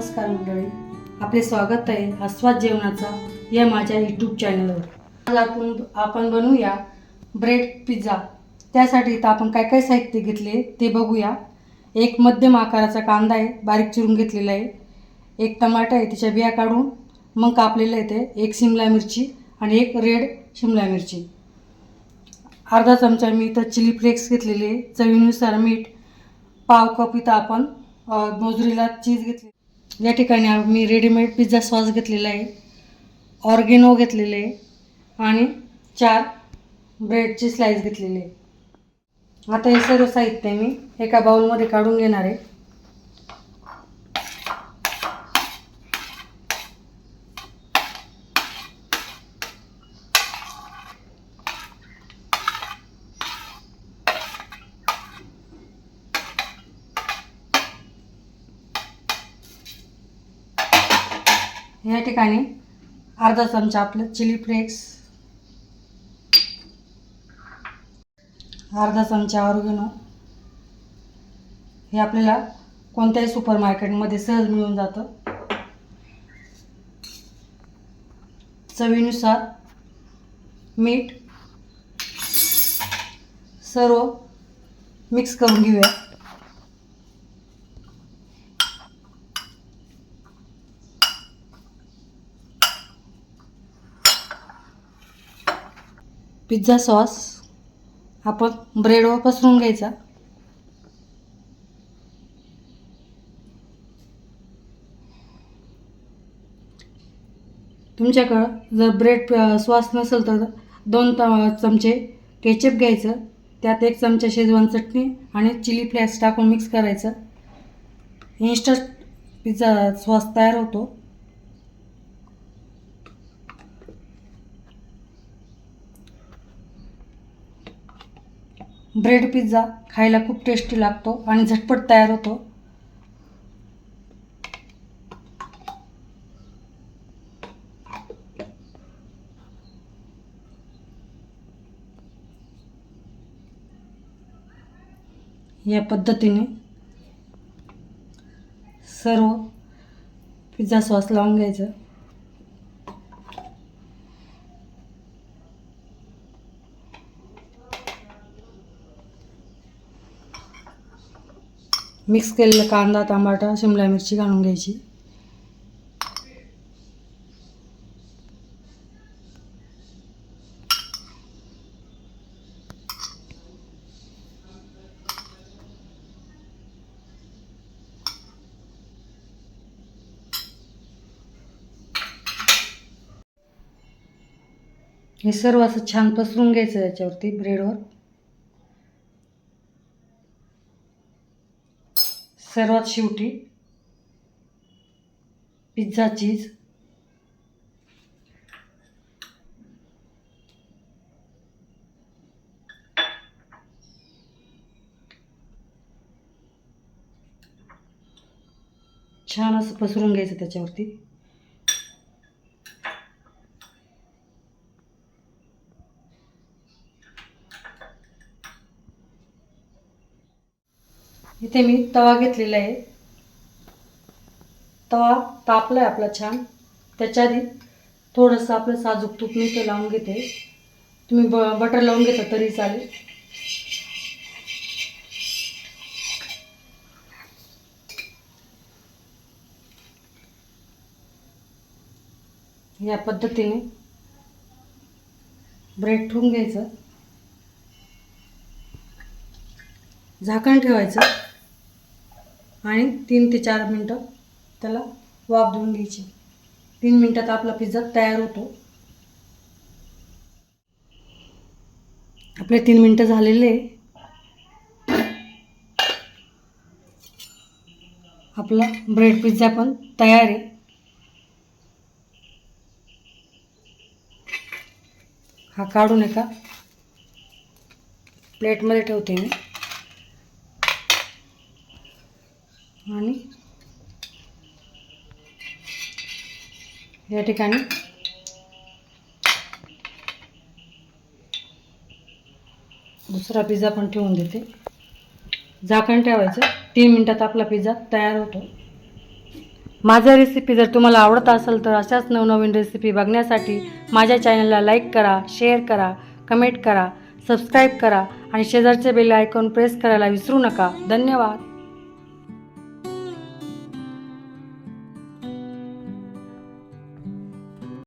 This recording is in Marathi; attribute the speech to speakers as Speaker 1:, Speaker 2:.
Speaker 1: नमस्कार मंडळी. आपले स्वागत आहे आस्वाद जेवणाचा या माझ्या यूट्यूब चॅनलवर आज आपण आपण बनवूया ब्रेड पिझ्झा त्यासाठी इथं आपण काय काय साहित्य घेतले ते बघूया. एक मध्यम आकाराचा कांदा आहे बारीक चिरून घेतलेला आहे. एक टमाटा आहे त्याच्या बिया काढून मग कापलेलं आहे ते. एक शिमला मिरची आणि एक रेड शिमला मिरची. अर्धा चमचा मी इथं चिली फ्लेक्स घेतलेले चवीनुसार मीठ पाव कप इथं आपण मजुरीला मोजरीला चीज घेतली या ठिकाणी मी रेडीमेड पिझ्झा सॉस घेतलेला आहे ऑर्गेनो घेतलेले आहे आणि चार ब्रेडची स्लाईस घेतलेली आहे. आता हे सर्व साहित्य मी एका बाउलमध्ये काढून घेणार आहे. या ठिकाणी अर्धा चमचा आपलं चिली फ्लेक्स. अर्धा चमचा ऑर्गेनो. हे आपल्याला कोणत्याही सुपर मार्केटमध्ये सहज मिळून जातं. चवीनुसार मीठ सर्व मिक्स करून घेऊया. पिझ्झा सॉस आपण ब्रेडवर पसरून घ्यायचा. तुमच्याकडं जर ब्रेड सॉस नसेल तर दोन त चमचे केचप घ्यायचं. त्यात एक चमचा शेजवान चटणी आणि चिली फ्लेक्स टाकून मिक्स करायचं. इन्स्टंट पिझ्झा सॉस तयार होतो. ब्रेड पिझ्झा खायला खूप टेस्टी लागतो आणि झटपट तयार होतो. या पद्धतीने सर्व पिझ्झा सॉस लावून घ्यायचं. मिक्स केलेला कांदा टमाटा शिमला मिरची घालून घ्यायची. हे सर्व असं छान पसरून घ्यायचं याच्यावरती ब्रेडवर सर्वात शेवटी पिझ्झा चीज. छान असं पसरून घ्यायचं त्याच्यावरती. इथे मी तवा घेतलेला आहे. तवा तापला आहे आपला छान. त्याच्या आधी थोडंसं आपलं साजूक तूप मी ते लावून घेते. तुम्ही ब बटर लावून घेता तरी चालेल. या पद्धतीने ब्रेड ठेवून घ्यायचं. झाकण ठेवायचं. आणि तीन ते चार मिनटं त्याला वाफ देऊन घ्यायची. तीन मिनटात आपला पिझ्झा तयार होतो. आपले तीन मिनटं झालेले आपला ब्रेड पिझ्झा पण तयार आहे. हा काढून एका प्लेटमध्ये ठेवते मी. आणि या ठिकाणी. दुसरा पिझ्झा पण ठेवून देते. झाकण ठेवायचं. तीन मिनटात आपला पिझ्झा तयार होतो. माझ्या रेसिपी जर तुम्हाला आवडत असेल तर अशाच नवनवीन रेसिपी बघण्यासाठी माझ्या चॅनलला लाईक करा शेअर करा कमेंट करा सबस्क्राईब करा आणि शेजारचे बेल आयकॉन प्रेस करायला विसरू नका. धन्यवाद.